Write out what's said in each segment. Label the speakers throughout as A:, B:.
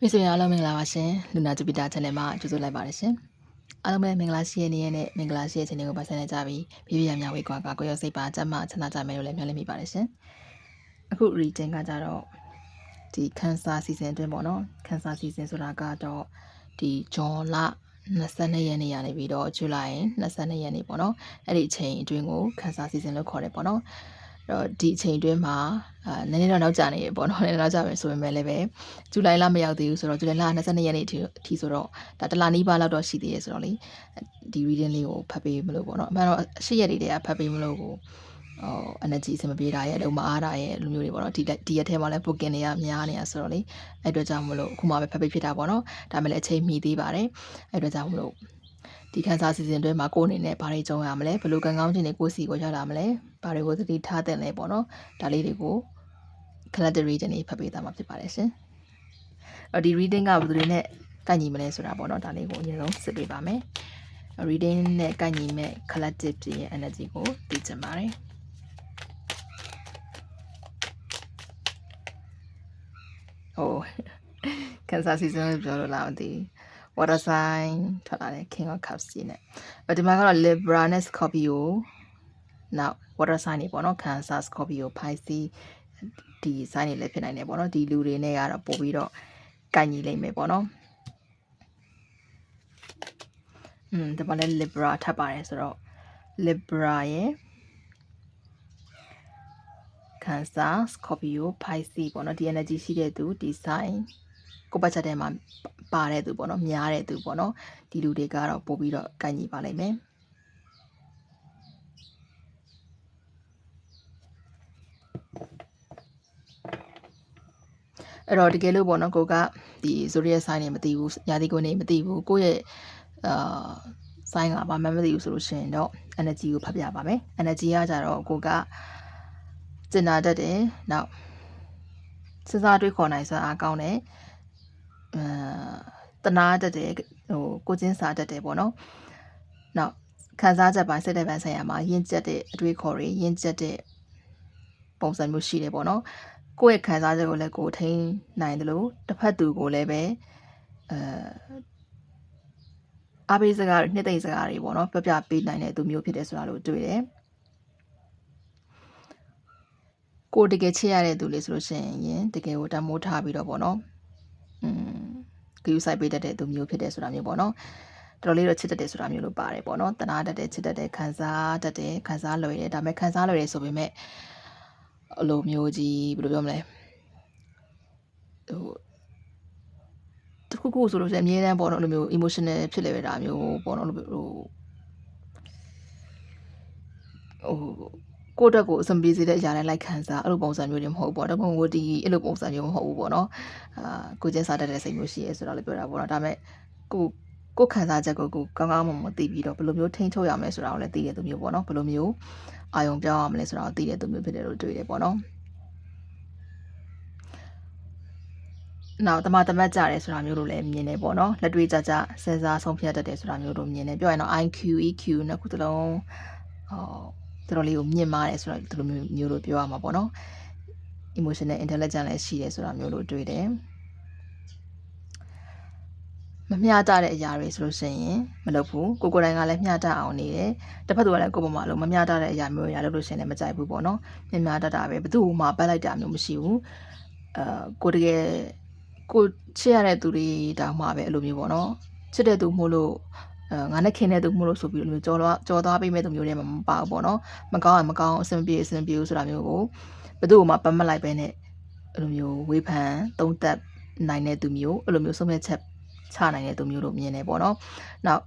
A: မိတ်ဆွေအားလုံးမင်္ဂလာပါရှင်လူနာဂျူပီတာ channel မှာကြိုဆိုလိုက်ပါတယ်ရှင်အားလုံးပဲမင်္ဂလာရှိတဲ့နေ့ရက်နဲ့မင်္ဂလာရှိတဲ့ချိန်တွေကိုပါဆက်နေကြပြီးပြပြရမြဝေကွာကကိုရောစိတ်ပါကျမ်းမာချမ်းသာကြမယ်လို့လည်းမျှော်လင့်မိပါတယ်ရှင်အခု reading ကကြတော့ဒီ cancer season အတွင်းပေါ့နော် cancer season ဆိုတာကတော့ဒီဂျွန်လ22ရက်နေ့ရနေပြီးတော့ဇူလိုင်22ရက်နေ့ပေါ့နော်အဲ့ဒီအချိန်အတွင်းကို cancer season လို့ခေါ်တယ်ပေါ့နော်အဲ့ တော့ဒီအချိန်အတွင်းမှာအာနည်းနည်းတော့နောက်ကျနေရပေါ့နော်နည်းနည်းနောက်ကျမယ်ဆိုပေမဲ့လည်းပဲဇူလိုင်လမရောက်သေးဘူးဆိုတော့ဇူလိုင်လ22ရက်နေ့အထိအထိဆိုတော့ဒါတလနီးပါးလောက်တော့ရှိသေးရဆိုတော့လေဒီ reading လေးကိုဖတ်ပေးမလို့ပေါ့နော်အမှန်တော့ရှစ်ရက်တွေတည်းကဖတ်ပေးမလို့ကိုဟို energy အဆင်မပြေတာရဲ့အလုံးမအားတာရဲ့လူမျိုးတွေပေါ့နော်ဒီဒီရက်ထဲမှာလည်း booking တွေကများနေတာဆိုတော့လေအဲ့အတွက်ကြောင့်မလို့အခုမှပဲဖတ်ပေးဖြစ်တာပေါ့နော်ဒါမှလည်းအချိန်မီသေးပါတယ်အဲ့အတွက်ကြောင့်မလို့ ဒီခန်းစားစီစဉ်တွဲမှာကိုယ်အနေနဲ့ဘာတွေကြုံရမလဲဘယ်လိုကံကောင်းခြင်းတွေကိုစီကိုရောက်လာမလဲဘာတွေကိုသတိထားတဲ့လဲပေါ့နော်ဒါလေးတွေကို collected reading တွေဖတ်ပေးသားမှာဖြစ်ပါတယ်ရှင်အဲ့ဒီ reading ကဘယ်သူတွေနဲ့ကိုက်ညီမလဲဆိုတာပေါ့နော်ဒါလေးကိုအရင်ဆုံးစစ်ပေးပါမယ် reading နဲ့ကိုက်ညီမဲ့ collective ရဲ့ energy ကိုသိချင်ပါတယ်ဟို cancer season လို့ပြောလို့လားမသိဘူး water sign ထွက်လာတယ် king of cups ကြီးနဲ့အဲ့ဒီမှာကတော့ libra နဲ့ scorpio နောက် water sign တွေပေါ့နော် cancer scorpio pisces ဒီ sign တွေလည်းဖြစ်နိုင်တယ်ပေါ့နော်ဒီလူတွေနဲ့ကတော့ပို့ပြီးတော့ကိုက်ညီလိမ့်မယ်ပေါ့နော်อืมဒီမှာလည်း libra ထပ်ပါတယ်ဆိုတော့ libra ရဲ့ cancer scorpio pisces ပေါ့နော်ဒီ energy ရှိတဲ့သူဒီ sign ကိုပတ်ချက်ထဲမှာပါတဲ့သူပေါ့နော်များတဲ့သူပေါ့နော်ဒီလူတွေကတော့ပို့ပြီးတော့ကိုက်ညီပါလိမ့်မယ်အဲ့တော့တကယ်လို့ပေါ့နော်ကိုကဒီ zodiac sign နေမသိဘူးညာတိကိုနေမသိဘူးကိုယ့်ရဲ့အာ sign ကဘာမှမသိဘူးဆိုလို့ရှိရင်တော့ energy ကိုဖတ်ပြပါမယ် energy ကကြတော့ကိုကကျင်နာတတ်တယ်နောက်စဉ်းစားတွေးခေါ်နိုင်စွမ်းအားကောင်းတယ်အာ တနာတတ်တယ်ဟိုကိုချင်းစာတတ်တယ်ပေါ့နော်နောက်ခံစားချက်ပိုင်းစိတ်ဓာတ်ပိုင်းဆိုင်ရာမှာယဉ်ကျက်တဲ့အတွေးခေါ်တွေယဉ်ကျက်တဲ့ပုံစံမျိုးရှိတယ်ပေါ့နော်ကိုယ့်ရဲ့ခံစားချက်ကိုလည်းကိုယ်ထိန်းနိုင်တယ်လို့တစ်ဖက်သူကိုလည်းပဲအဲအားပေးစကားတွေနှစ်သိမ့်စကားတွေပေါ့နော်ပြပြပေးနိုင်တဲ့သူမျိုးဖြစ်တယ်ဆိုတာလို့တွေ့တယ်ကိုယ်တကယ်ချစ်ရတဲ့သူလေးဆိုလို့ရှိရင်တကယ်ကိုတမိုးထားပြီးတော့ပေါ့နော်อืม ဂယူဆိုင်ပေးတတ်တဲ့သူမျိုးဖြစ်တယ်ဆိုတာမျိုးပေါ့နော်တော်တော်လေးတော့ချစ်တတ်တယ်ဆိုတာမျိုးလို့ပါတယ်ပေါ့နော်တနာတတ်တယ်ချစ်တတ်တယ်ခံစားတတ်တယ်ခံစားလွယ်တယ်ဒါပေမဲ့ခံစားလွယ်တယ်ဆိုပေမဲ့အလိုမျိုးကြီးဘယ်လိုပြောမလဲဟိုတခုခုဆိုလို့ရှိရင်အမြဲတမ်းပေါ့နော်အဲ့လိုမျိုး emotional ဖြစ်လေတာမျိုးပေါ့နော်ဟိုဟို ကိုယ့်အတွက်ကိုအဆင်ပြေစေတဲ့အရာတွေလိုက်ခံစားအဲ့လိုပုံစံမျိုးတွေမဟုတ်ဘူးပေါ့တော့ကိုယ်ဒီအဲ့လိုပုံစံမျိုးမဟုတ်ဘူးပေါ့နော်အာကိုချင်းစားတတ်တဲ့စိတ်မျိုးရှိရဲဆိုတော့လည်းပြောတာပေါ့နော်ဒါပေမဲ့ကိုကိုခံစားချက်ကိုကိုကောင်းကောင်းမွန်မွန်သိပြီးတော့ဘယ်လိုမျိုးထိန်းချုပ်ရမလဲဆိုတာကိုလည်းသိတဲ့သူမျိုးပေါ့နော်ဘယ်လိုမျိုးအာယုံပြောင်းရမလဲဆိုတာကိုသိတဲ့သူမျိုးဖြစ်တယ်လို့တွေ့တယ်ပေါ့နော်နောက်တမတမတ်ကြတယ်ဆိုတာမျိုးလိုလည်းမြင်နေပေါ့နော်လက်တွေ့ကြကြစဉ်းစားဆုံးဖြတ်တတ်တယ်ဆိုတာမျိုးလိုမြင်နေပြောရင်တော့ IQ EQ နှစ်ခုသလုံးဟော တော်တော်လေးကိုမြင့်မားတယ်ဆိုတော့ဒီလိုမျိုးမျိုးလိုပြောရမှာပေါ့နော် emotional intelligence လည်းရှိတယ်ဆိုတာမျိုးလိုတွေ့တယ်မမျှတတဲ့အရာတွေဆိုလို့ရှိရင်မလုပ်ဘူးကိုကိုယ်တိုင်ကလည်းမျှတအောင်နေတယ်တစ်ဖက်သူကလည်းကိုယ်ပေါ်မှာလို့မမျှတတဲ့အရာမျိုးတွေလုပ်လို့ရှိရင်လည်းမကြိုက်ဘူးပေါ့နော်မျှမျှတတပဲဘယ်သူမှပတ်လိုက်တာမျိုးမရှိဘူးအာကိုတကယ်ကိုချစ်ရတဲ့သူတွေတောင်မှပဲအဲ့လိုမျိုးပေါ့နော်ချစ်တဲ့သူမို့လို့အဲ ငါနဲ့ခင်တဲ့သူမို့လို့ဆိုပြီးလိုမျိုးကြော်သွားကြော်သွားပေးမဲ့သူမျိုးတွေမှမပါဘူးပေါ့နော်မကောင်းရင်မကောင်းအဆင်ပြေအဆင်ပြေဆိုတာမျိုးကိုဘယ်သူမှပတ်မလိုက်ပဲနဲ့အဲ့လိုမျိုးဝေဖန်သုံးသပ်နိုင်တဲ့သူမျိုးအဲ့လိုမျိုးဆုံးဖြတ်ချက်ချနိုင်တဲ့သူမျိုးလို့မြင်နေပေါ့နော်။နောက်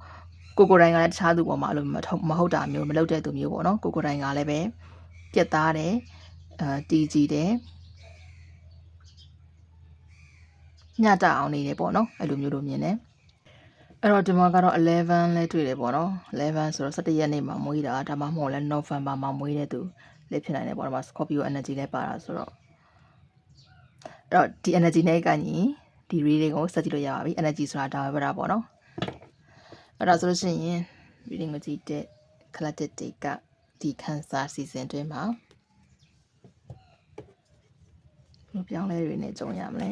A: ကိုကိုတိုင်းကလည်းတခြားသူပေါ်မှာအဲ့လိုမဟုတ်မဟုတ်တာမျိုးမလုပ်တဲ့သူမျိုးပေါ့နော်။ကိုကိုတိုင်းကလည်းပဲပြက်သားတယ်အာတီကြည်တယ်ညတအောင်နေတယ်ပေါ့နော်အဲ့လိုမျိုးလို့မြင်တယ် အဲ့တော့ဒီမှာကတော့11လဲတွေ့တယ်ပေါ့နော်11ဆိုတော့17ရက်နေ့မှာမွေးတာဒါမှမဟုတ်လဲ November မှာမွေးတဲ့သူလည်းဖြစ်နိုင်တယ်ပေါ့နော် Scorpio energy လဲပါတာဆိုတော့အဲ့တော့ဒီ energy နဲ့ကညီဒီ reading ကိုစက်ကြည့်လို့ရပါပြီ energy ဆိုတာဒါပဲပါပေါ့နော်အဲ့ဒါဆိုလို့ရှိရင် reading ကိုကြည့်တဲ့ collected date ကဒီ cancer season တွင်မှာဘယ်လိုပြောင်းလဲတွေနဲ့ကြုံရမလဲ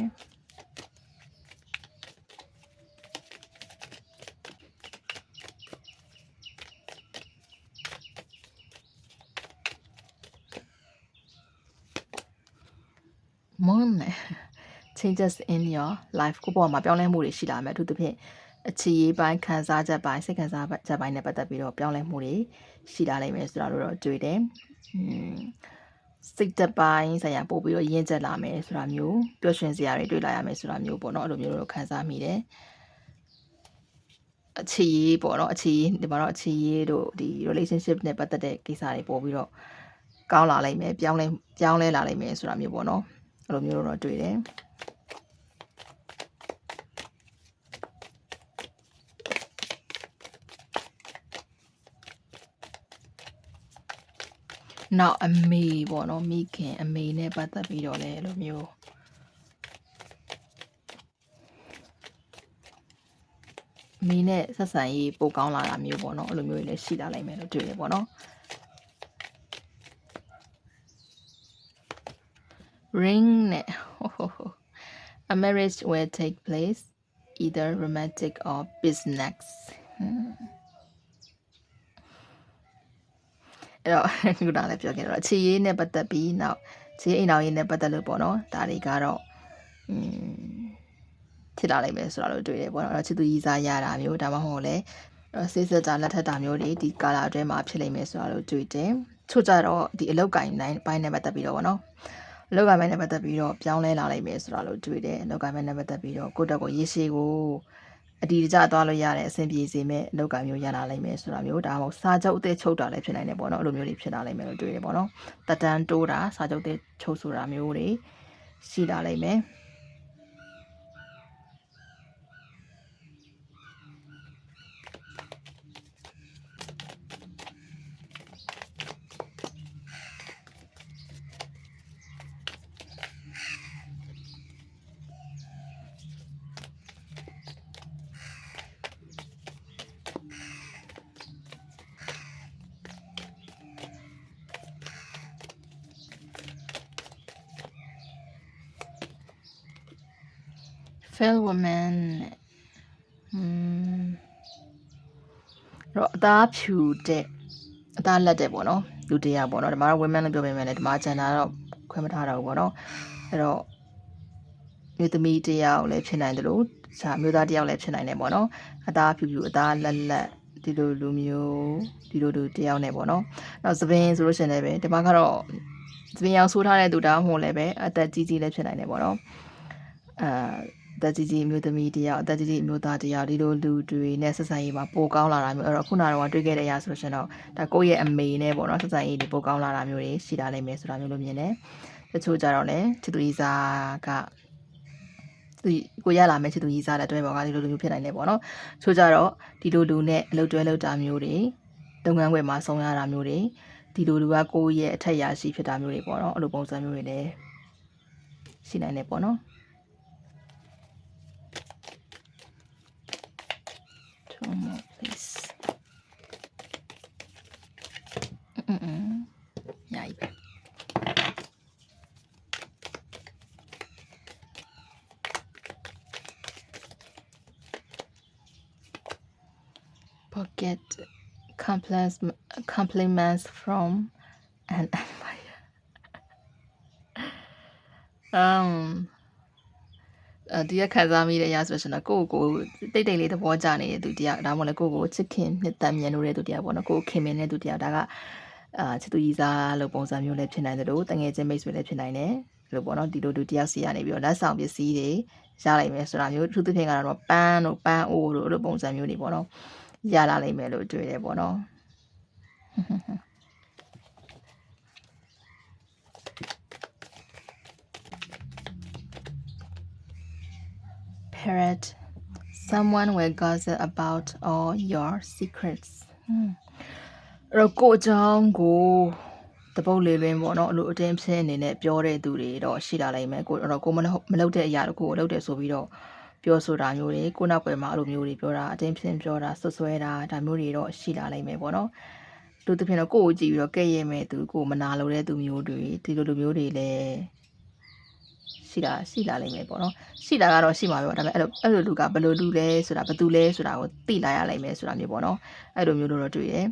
A: moon changes in your life ကိုယ့်ဘဝမှာပြောင်းလဲမှုတွေရှိလာမယ်အထူးသဖြင့်အခြေရေးပိုင်းခံစားချက်ပိုင်းစိတ်ခံစားချက်ပိုင်းနဲ့ပတ်သက်ပြီးတော့ပြောင်းလဲမှုတွေရှိလာနိုင်မယ်ဆိုတာလို့တော့တွေ့တယ်။อืมစိတ်သက်ပိုင်းဆိုင်ရာပို့ပြီးတော့ရင်းချက်လာမယ်ဆိုတာမျိုးပျော်ရွှင်စရာတွေတွေ့လာရမယ်ဆိုတာမျိုးပေါ့နော်အဲ့လိုမျိုးတော့ခံစားမိတယ်။အခြေရေးပေါ့နော်အခြေရေးဒီမှာတော့အခြေရေးတို့ဒီ relationship နဲ့ပတ်သက်တဲ့ကိစ္စတွေပို့ပြီးတော့ကောင်းလာလိမ့်မယ်ပြောင်းလဲပြောင်းလဲလာလိမ့်မယ်ဆိုတာမျိုးပေါ့နော် အဲ့လိုမျိုးတော့တွေ့တယ်။နောက်အမေပေါ့နော်မိခင်အမေနဲ့ပတ်သက်ပြီးတော့လည်းအဲ့လိုမျိုးအမေနဲ့ဆက်ဆံရေးပိုကောင်းလာတာမျိုးပေါ့နော်အဲ့လိုမျိုးတွေလည်းရှိလာနိုင်မယ်လို့တွေ့ရပေါ့နော် ring နဲ့ a marriage will take place either romantic or business အဲ့တော့ခုနလည်းပြောခဲ့တော့အခြေရေးနဲ့ပတ်သက်ပြီးနောက်ခြေအိမ်တော်ရေးနဲ့ပတ်သက်လို့ပေါ့နော်ဒါတွေကတော့อืมဖြစ်လာနိုင်မယ်ဆိုတာလို့တွေ့တယ်ပေါ့နော်အဲ့တော့ချစ်သူကြီးစားရတာမျိုးဒါမှမဟုတ်လေဆေးစက်တာလက်ထက်တာမျိုးတွေဒီကာလာအတွင်းမှာဖြစ်နိုင်မယ်ဆိုတာလို့တွေ့တယ်ချို့ကြတော့ဒီအလောက်ကင်တိုင်းပိုင်းနဲ့ပတ်သက်ပြီးတော့ပေါ့နော် အလောက်ကင်ပိုင်းနဲ့ပတ်သက်ပြီးတော့ပြောင်းလဲလာနိုင်မယ်ဆိုတာလို့တွေ့တယ်အလောက်ကင်ပိုင်းနဲ့ပတ်သက်ပြီးတော့ကိုယ့်တက်ကိုရေးရှိကိုအတီးတကျသွားလို့ရတဲ့အဆင်ပြေစေမဲ့အလောက်ကမျိုးရလာနိုင်မယ်ဆိုတာမျိုးဒါမှမဟုတ်စာချုပ်အသေးချုပ်တာလည်းဖြစ်နိုင်တယ်ပေါ့နော်အဲ့လိုမျိုးတွေဖြစ်လာနိုင်မယ်လို့တွေ့တယ်ပေါ့နော်တက်တန်းတိုးတာစာချုပ်အသေးချုပ်ဆိုတာမျိုးတွေရှိလာနိုင်မယ် fail woman อืมတော့အသားဖြူတဲ့အသားလက်တဲ့ပေါ့နော်လူတရားပေါ့နော်ဒီမှာတော့ women လို့ပြောပေမဲ့လည်းဒီမှာ gender တော့ခွဲမထားတော့ဘူးပေါ့နော်အဲ့တော့မြို့သမီးတယောက်လည်းဖြစ်နိုင်တယ်လို့ဇာမျိုးသားတယောက်လည်းဖြစ်နိုင်တယ်ပေါ့နော်အသားဖြူဖြူအသားလက်လက်ဒီလိုလူမျိုးဒီလိုလူတယောက်နဲ့ပေါ့နော်နောက်သပင်ဆိုလို့ရှိရင်လည်းပဲဒီမှာကတော့သပင်ရောက်ဆိုးထားတဲ့သူတောင်မှလည်းပဲအသက်ကြီးကြီးလည်းဖြစ်နိုင်တယ်ပေါ့နော်အာ အသက်ကြီးကြီးမျိုးသမီးတယောက်အသက်ကြီးကြီးမျိုးသားတယောက်ဒီလိုလူတွေနဲ့ဆက်ဆံရေးမှာပိုကောင်းလာတာမျိုးအဲ့တော့ခုနကတော့တွေ့ခဲ့တဲ့အရာဆိုလို့ရှိရင်တော့ဒါကိုယ့်ရဲ့အမေနဲ့ပေါ့နော်ဆက်ဆံရေးတွေပိုကောင်းလာတာမျိုးတွေရှိလာနိုင်မယ်ဆိုတာမျိုးလို့မြင်တယ်တချို့ကြတော့လည်းချစ်သူကြီးစားကသူကိုရလာမယ်ချစ်သူကြီးစားတဲ့အတွဲပေါ်ကဒီလိုလူမျိုးဖြစ်နိုင်တယ်ပေါ့နော်ချို့ကြတော့ဒီလိုလူနဲ့အလုပ်တွဲလုပ်တာမျိုးတွေလုပ်ငန်းခွင်မှာဆုံးရတာမျိုးတွေဒီလိုလူကကိုယ့်ရဲ့အထက်ရာရှိဖြစ်တာမျိုးတွေပေါ့နော်အဲ့လိုပုံစံမျိုးတွေလည်းရှိနိုင်တယ်ပေါ့နော် Two more, please. Mm -mm. Yay. Forget compliments, compliments from an admirer. um. အဲဒီကခံစားမိတဲ့အရာဆိုရှင်တော့ကိုယ့်ကိုတိတ်တိတ်လေးသဘောကျနေတဲ့သူတရားဒါမှမဟုတ်လည်းကိုယ့်ကိုချစ်ခင်နှစ်သက်မြင်လို့တဲ့သူတရားပေါ့နော်ကိုယ်ခင်မင်တဲ့သူတရားဒါကအာချစ်သူကြီးစားလို့ပုံစံမျိုးလည်းဖြစ်နိုင်တယ်လို့တငယ်ချင်းမိတ်ဆွေလည်းဖြစ်နိုင်တယ်လို့ပေါ့နော်ဒီလိုတူတယောက်စီကနေပြီးတော့လက်ဆောင်ပစ္စည်းတွေရလိုက်မယ်ဆိုတာမျိုးသူသဖြင့်ကတော့ပန်းတို့ပန်းအိုးတို့အဲ့လိုပုံစံမျိုးတွေပေါ့နော်ရလာနိုင်မယ်လို့တွေ့တယ်ပေါ့နော် parrot someone will gossip about all your secrets အဲ့တော့ကိုအကြောင်းကိုတပုတ်လေးပင်ပေါ့နော်အလိုအတင်းဖြစ်အနေနဲ့ပြောတဲ့သူတွေတော့ရှိလာနိုင်မယ်ကိုအဲ့တော့ကိုမလုပ်မလုပ်တဲ့အရာတခုကိုလုပ်တယ်ဆိုပြီးတော့ပြောဆိုတာမျိုးတွေကိုနောက်ွယ်မှာအဲ့လိုမျိုးတွေပြောတာအတင်းဖြစ်ပြောတာဆွဆွဲတာဒါမျိုးတွေတော့ရှိလာနိုင်မယ်ပေါ့နော်လူတစ်ဖြစ်တော့ကိုကိုကြည့်ပြီးတော့ကဲ့ရဲ့မဲ့သူကိုမနာလိုတဲ့သူမျိုးတွေဒီလိုလိုမျိုးတွေလည်း ရှိတာရှိလာလိမ့်မယ်ပေါ့နော်ရှိတာကတော့ရှိမှာပဲဒါပေမဲ့အဲ့လိုအဲ့လိုလူကဘယ်လိုလူလဲဆိုတာဘယ်သူလဲဆိုတာကိုသိလာရလိမ့်မယ်ဆိုတာမျိုးပေါ့နော်အဲ့လိုမျိုးလို့တော့တွေ့ရယ်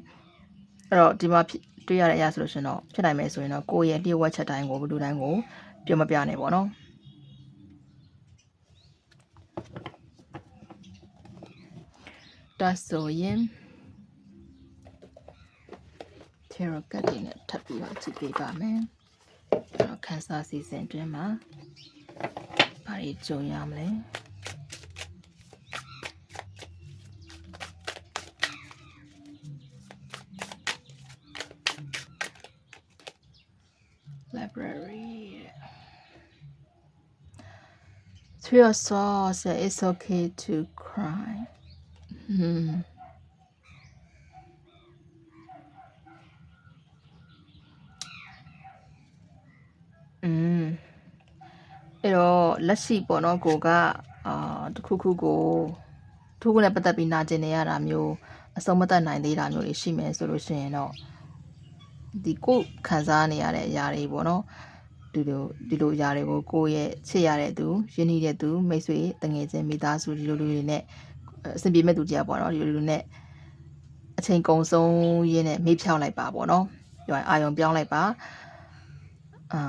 A: အဲ့တော့ဒီမှာတွေ့ရတဲ့အရာဆိုလို့ရှင်တော့ဖြစ်နိုင်မယ်ဆိုရင်တော့ကိုယ့်ရဲ့လျှို့ဝှက်ချက်တိုင်းကိုဘယ်လိုတိုင်းကိုပြောမပြနဲ့ပေါ့နော်ဒါဆိုရင် tarot ကတ်တွေနဲ့ထပ်ပြီးတော့ကြည့်ပေးပါမယ်။အဲ့တော့ cancer season တွင်မှာ ဘာတွေကြုံရမလဲ library. Three or so said it's okay to cry. Hmm. Mm. တော့လက်ရှိပေါ့နော်ကိုကအာတခုခုကိုထိုးခုနဲ့ပတ်သက်ပြီးနာကျင်နေရတာမျိုးအဆုံးမသက်နိုင်သေးတာမျိုးတွေရှိမယ်ဆိုလို့ရှိရင်တော့ဒီကိုယ်ခံစားနေရတဲ့အရာတွေပေါ့နော်ဒီလိုဒီလိုအရာတွေကိုကိုယ့်ရဲ့ချစ်ရတဲ့သူရင်းနှီးတဲ့သူမိတ်ဆွေတငယ်ချင်းမိသားစုဒီလိုလူတွေနဲ့အဆင်ပြေမဲ့သူကြပေါ့နော်ဒီလိုလူနဲ့အချိန်ကုန်ဆုံးရင်းနဲ့မေ့ဖြောင်းလိုက်ပါပေါ့နော်ပြောရင်အာယုံပြောင်းလိုက်ပါအာ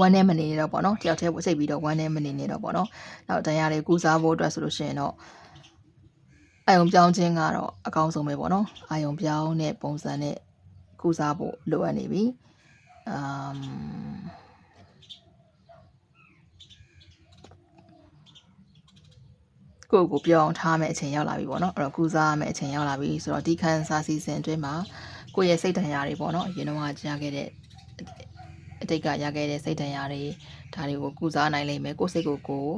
A: ဝမ်းနဲ့မနေတော့ပေါ့နော်တယောက်တည်းစိတ်ပြီးတော့ဝမ်းနဲ့မနေနေတော့ပေါ့နော်နောက်တရားတွေကူစားဖို့အတွက်ဆိုလို့ရှိရင်တော့အာယုံပြောင်းခြင်းကတော့အကောင်းဆုံးပဲပေါ့နော်အာယုံပြောင်းတဲ့ပုံစံနဲ့ကူစားဖို့လိုအပ်နေပြီအမ်ကိုယ့်ကိုပြောင်းထားမယ့်အချိန်ရောက်လာပြီပေါ့နော်အဲ့တော့ကူစားရမယ့်အချိန်ရောက်လာပြီဆိုတော့ဒီခန်းစားစီစဉ်အတွင်းမှာကိုယ့်ရဲ့စိတ်ဓာတ်ရာတွေပေါ့နော်အရင်တော့ကြားခဲ့တဲ့ အတိတ်ကရခဲ့တဲ့စိတ်ဓာတ်ရာတွေဒါတွေကိုကူစားနိုင်လိမ့်မယ်ကိုယ့်စိတ်ကိုကိုယ်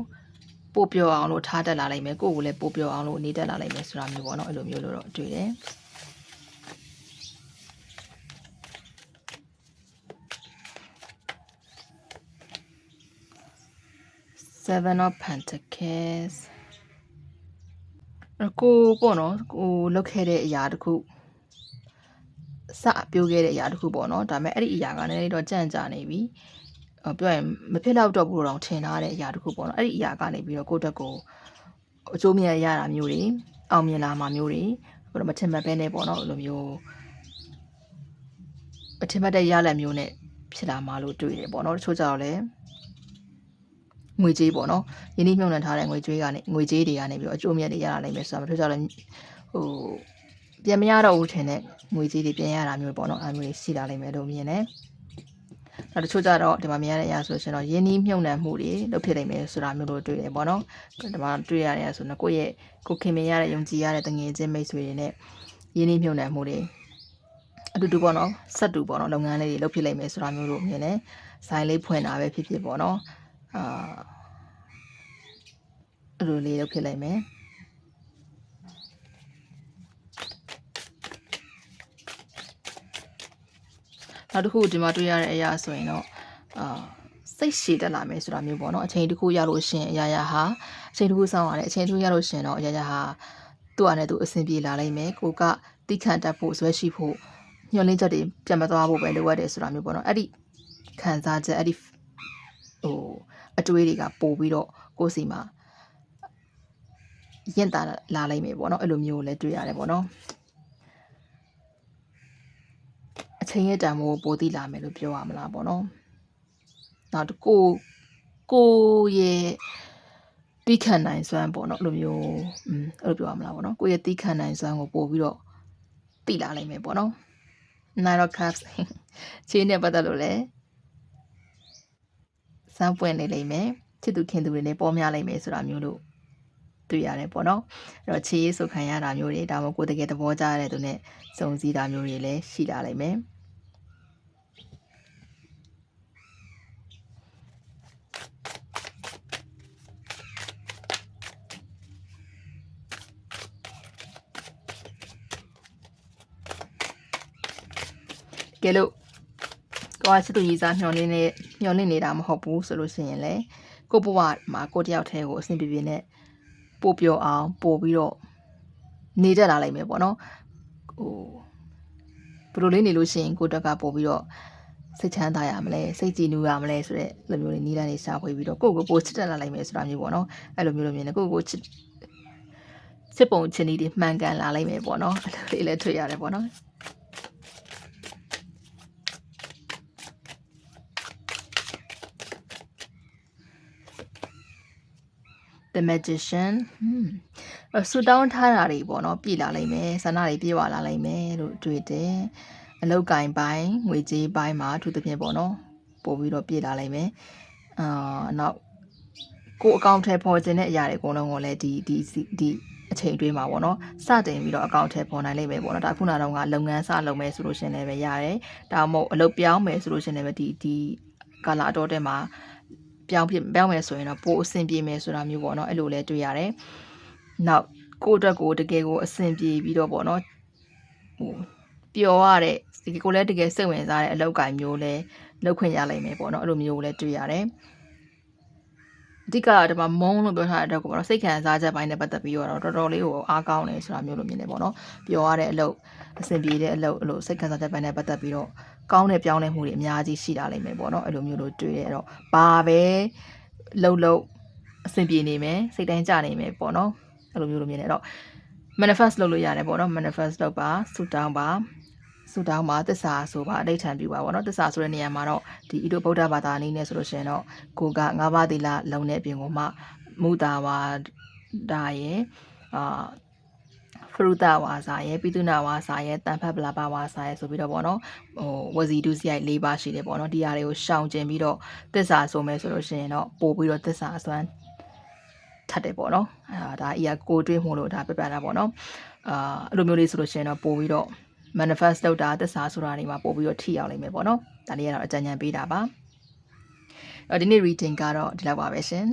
A: ပို့ပြောအောင်လို့ထားတက်လာလိမ့်မယ်ကိုယ့်ကိုလည်းပို့ပြောအောင်လို့နေတက်လာလိမ့်မယ်ဆိုတာမျိုးပေါ့နော်အဲ့လိုမျိုးလို့တော့တွေ့တယ် seven of pentacles အဲ့ကိုပေါ့နော်ကိုလုတ်ခဲ့တဲ့အရာတခု စပြိုးခဲ့တဲ့အရာတခုပေါ့နော်ဒါပေမဲ့အဲ့ဒီအရာကလည်းတော့ကြံ့ကြာနေပြီအပြောရင်မဖြစ်တော့တော့ဘူးတော့ထင်ထားတဲ့အရာတခုပေါ့နော်အဲ့ဒီအရာကနေပြီးတော့ကိုယ့်တက်ကိုအကျိုးမြတ်ရတာမျိုးတွေအောင်မြင်လာမှာမျိုးတွေဘယ်တော့မထင်မှတ်ပဲနဲ့ပေါ့နော်အဲ့လိုမျိုးမထင်မှတ်တဲ့ရလဒ်မျိုးနဲ့ဖြစ်လာမှာလို့တွေ့တယ်ပေါ့နော်တချို့ကြတော့လည်းငွေကြေးပေါ့နော်ယင်းနှိမ့်မြုံနှံထားတဲ့ငွေကြေးကနေငွေကြေးတွေကနေပြီးတော့အကျိုးမြတ်တွေရလာနိုင်မယ်ဆိုတာမထူးကြလည်းဟို ပြန်မရတော့ဘူးထင်တဲ့ငွေကြေးတွေပြန်ရတာမျိုးပေါ့နော်အဲမျိုးတွေရှိလာနိုင်မယ်လို့မြင်တယ်နောက်တချို့ကြတော့ဒီမှာမြင်ရတဲ့အရာဆိုရှင်တော့ယင်းနှိမ့်မြုံနှံမှုတွေလုပ်ဖြစ်နိုင်မယ်ဆိုတာမျိုးလို့တွေ့တယ်ပေါ့နော်ဒီမှာတွေ့ရတဲ့အရာဆိုတော့ကိုယ့်ရဲ့ကိုခင်မင်ရတဲ့ယုံကြည်ရတဲ့တငယ်ချင်းမိတ်ဆွေတွေနဲ့ယင်းနှိမ့်မြုံနှံမှုတွေအတူတူပေါ့နော်ဆက်တူပေါ့နော်လုပ်ငန်းလေးတွေလုပ်ဖြစ်နိုင်မယ်ဆိုတာမျိုးလို့မြင်တယ်ဆိုင်လေးဖွင့်တာပဲဖြစ်ဖြစ်ပေါ့နော်အာအဲ့လိုလေးလုပ်ဖြစ်လိုက်မယ် နောက်တစ်ခုဒီမှာတွေ့ရတဲ့အရာဆိုရင်တော့အာစိတ်ရှည်တက်လာမယ်ဆိုတာမျိုးပေါ့နော်အချိန်တစ်ခုရလို့ရှင်အရာရာဟာအချိန်တစ်ခုစောင့်ရတယ်အချိန်တစ်ခုရလို့ရှင်တော့အရာရာဟာသူ့အနေနဲ့သူအဆင်ပြေလာလိမ့်မယ်ကိုကတိခန့်တက်ဖို့ဆွဲရှိဖို့ညှော်လင်းချက်တွေပြန်မသွားဖို့ပဲလိုအပ်တယ်ဆိုတာမျိုးပေါ့နော်အဲ့ဒီခံစားချက်အဲ့ဒီဟိုအတွေးတွေကပို့ပြီးတော့ကိုယ်စီမှာရင့်တာလာလိုက်မယ်ပေါ့နော်အဲ့လိုမျိုးလည်းတွေ့ရတယ်ပေါ့နော်အ ချိန်ရဲ့တန်ဖိုးပိုသိလာမယ်လို့ပြောရမလားပေါ့နော်နောက်တစ်ကိုကိုရဲ့တိခတ်နိုင်စွမ်းပေါ့နော်အဲ့လိုမျိုးอืมအဲ့လိုပြောရမလားပေါ့နော်ကိုရဲ့တိခတ်နိုင်စွမ်းကိုပို့ပြီးတော့သိလာလိုက်မယ်ပေါ့နော် Nine of Cups ချင်းနဲ့ပတ်သက်လို့လည်းစမ်းပွင့်နေလိမ့်မယ်ချစ်သူခင်သူတွေနဲ့ပေါ်များလိမ့်မယ်ဆိုတာမျိုးလို့တွေ့ရတယ်ပေါ့နော်အဲ့တော့ချေးဆိုခံရတာမျိုးတွေဒါမှမဟုတ်ကိုယ်တကယ်သဘောကျတဲ့သူနဲ့စုံစည်းတာမျိုးတွေလည်းရှိလာလိမ့်မယ် ကဲလို့ကိုကချစ်သူကြီးစားမျောလင်းနေမျောလင်းနေတာမဟုတ်ဘူးဆိုလို့ရှိရင်လေကိုဘဝမှာကိုတယောက်တည်းကိုအဆင်ပြေပြေနဲ့ပို့ပြောအောင်ပို့ပြီးတော့နေတတ်လာလိမ့်မယ်ပေါ့နော်ဟိုဘယ်လိုလေးနေလို့ရှိရင်ကိုတက်ကပို့ပြီးတော့စိတ်ချမ်းသာရမလဲစိတ်ကြည်နူးရမလဲဆိုတဲ့လိုမျိုးလေးနီးလန်းနေရှာဖွေပြီးတော့ကိုယ့်ကိုပို့ချစ်တက်လာနိုင်မယ်ဆိုတာမျိုးပေါ့နော်အဲ့လိုမျိုးလိုမြင်တယ်ကိုယ့်ကိုချစ်စစ်ပုံချင်းဒီမှန်ကန်လာလိမ့်မယ်ပေါ့နော်အဲ့လိုလေးလည်းတွေ့ရတယ်ပေါ့နော် the magician ဟွန်းဆူတောင်းထားတာတွေပေါ့နော်ပြည်လာလိမ့်မယ်ဆန္ဒတွေပြေဝလာလိမ့်မယ်လို့တွေ့တယ်အလောက်ကင်ပိုင်းငွေကြေးပိုင်းမှာအထူးသဖြင့်ပေါ့နော်ပို့ပြီးတော့ပြည်လာလိမ့်မယ်အာနောက်ကိုယ်အကောင့်ထဲပေါ်ခြင်းတဲ့အရာတွေအကုန်လုံးကိုလည်းဒီဒီဒီအချိန်အတွင်းမှာပေါ့နော်စတင်ပြီးတော့အကောင့်ထဲပေါ်နိုင်လိမ့်မယ်ပေါ့နော်ဒါခုနကတော့ကလုပ်ငန်းစလုပ်မယ်ဆိုလို့ရှရင်လည်းပဲရတယ်ဒါမှမဟုတ်အလုပ်ပြောင်းမယ်ဆိုလို့ရှရင်လည်းပဲဒီဒီကာလာအတော်တဲ့မှာ ပြောင်းပြပြောင်းမယ်ဆိုရင်တော့ပိုအဆင်ပြေမယ်ဆိုတာမျိုးပေါ့နော်အဲ့လိုလည်းတွေ့ရတယ်နောက်ကိုယ့်အတွက်ကိုတကယ်ကိုအဆင်ပြေပြီးတော့ပေါ့နော်ဟိုပျော်ရတဲ့ဒီကိုလည်းတကယ်စိတ်ဝင်စားတဲ့အလုပ်ကိုင်မျိုးလည်းလုပ်ခွင့်ရလိမ့်မယ်ပေါ့နော်အဲ့လိုမျိုးလည်းတွေ့ရတယ်အဓိကဒီမှာမုန်းလို့ပြောထားတဲ့အတွက်ကိုပေါ့နော်စိတ်ခံစားချက်ပိုင်းနဲ့ပတ်သက်ပြီးတော့တော်တော်လေးကိုအားကောင်းတယ်ဆိုတာမျိုးလို့မြင်တယ်ပေါ့နော်ပျော်ရတဲ့အလုပ်အဆင်ပြေတဲ့အလုပ်အဲ့လိုစိတ်ခံစားချက်ပိုင်းနဲ့ပတ်သက်ပြီးတော့ ကောင်းတဲ့ပြောင်းလဲမှုတွေအများကြီးရှိလာလိမ့်မယ်ပေါ့နော်အဲ့လိုမျိုးလို့တွေ့တယ်အဲ့တော့ဘာပဲလှုပ်လှုပ်အဆင်ပြေနေမယ်စိတ်တိုင်းကြနေမယ်ပေါ့နော်အဲ့လိုမျိုးလို့မြင်တယ်အဲ့တော့ manifest လုပ်လို့ရတယ်ပေါ့နော် manifest လုပ်ပါဆူတောင်းပါဆူတောင်းပါသစ္စာဆိုပါအဋိဌံပြုပါပေါ့နော်သစ္စာဆိုတဲ့နေရာမှာတော့ဒီဣတုဗုဒ္ဓဘာသာအနေနဲ့ဆိုလို့ရှိရင်တော့ကိုကငါးပါးသီလလုံတဲ့အပြင်ကိုမှမုတာဝါဒါရဲ့အာ ဖရုဒဝါစာရဲ့ပိတုနာဝါစာရဲ့တန်ဖတ်ပလာပဝါစာရဲ့ဆိုပြီးတော့ပေါ့နော်ဟိုဝစီဒုစရိုက်၄ပါးရှိတယ်ပေါ့နော်ဒီဟာတွေကိုရှောင်ကျင်ပြီးတော့သစ္စာဆိုမယ်ဆိုလို့ရှိရင်တော့ပို့ပြီးတော့သစ္စာအစွမ်းထပ်တယ်ပေါ့နော်အာဒါအီယာကိုတွေးမှုလို့ဒါပြပြတာပေါ့နော်အာအဲ့လိုမျိုးလေးဆိုလို့ရှိရင်တော့ပို့ပြီးတော့ manifest လုပ်တာသစ္စာဆိုတာတွေမှာပို့ပြီးတော့ထိရောက်နိုင်မယ်ပေါ့နော်ဒါလေးကတော့အကြံဉာဏ်ပေးတာပါအဲ့ ဒီနေ့ reading ကတော့ဒီလောက်ပါပဲရှင်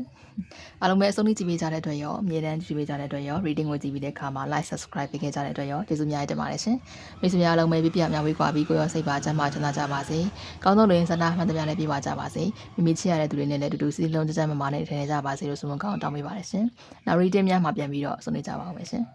A: အားလုံးပဲအဆုံးထိကြည့်ပေးကြတဲ့အတွက်ရောအမြဲတမ်းကြည့်ပေးကြတဲ့အတွက်ရော reading ကိုကြည့်ပြီးတဲ့အခါမှာ like subscribe ပေးခဲ့ကြတဲ့အတွက်ရောကျေးဇူးများတင်ပါတယ်ရှင်မိတ်ဆွေများအားလုံးပဲပြပြများဝေးကွာပြီးကိုရောစိတ်ပါချမ်းသာချမ်းသာကြပါစေကောင်းသောလူရင်းစန္ဒမှန်သမျှလည်းပြပါကြပါစေမိမိချစ်ရတဲ့သူတွေနဲ့လည်းတူတူစီလုံးကြကြမမာနဲ့ထိုင်နေကြပါစေလို့ဆုမကောင်းတောင်းပေးပါတယ်ရှင်နောက် reading များမှာပြန်ပြီးတော့ဆုံနေကြပါအောင်ပဲရှင်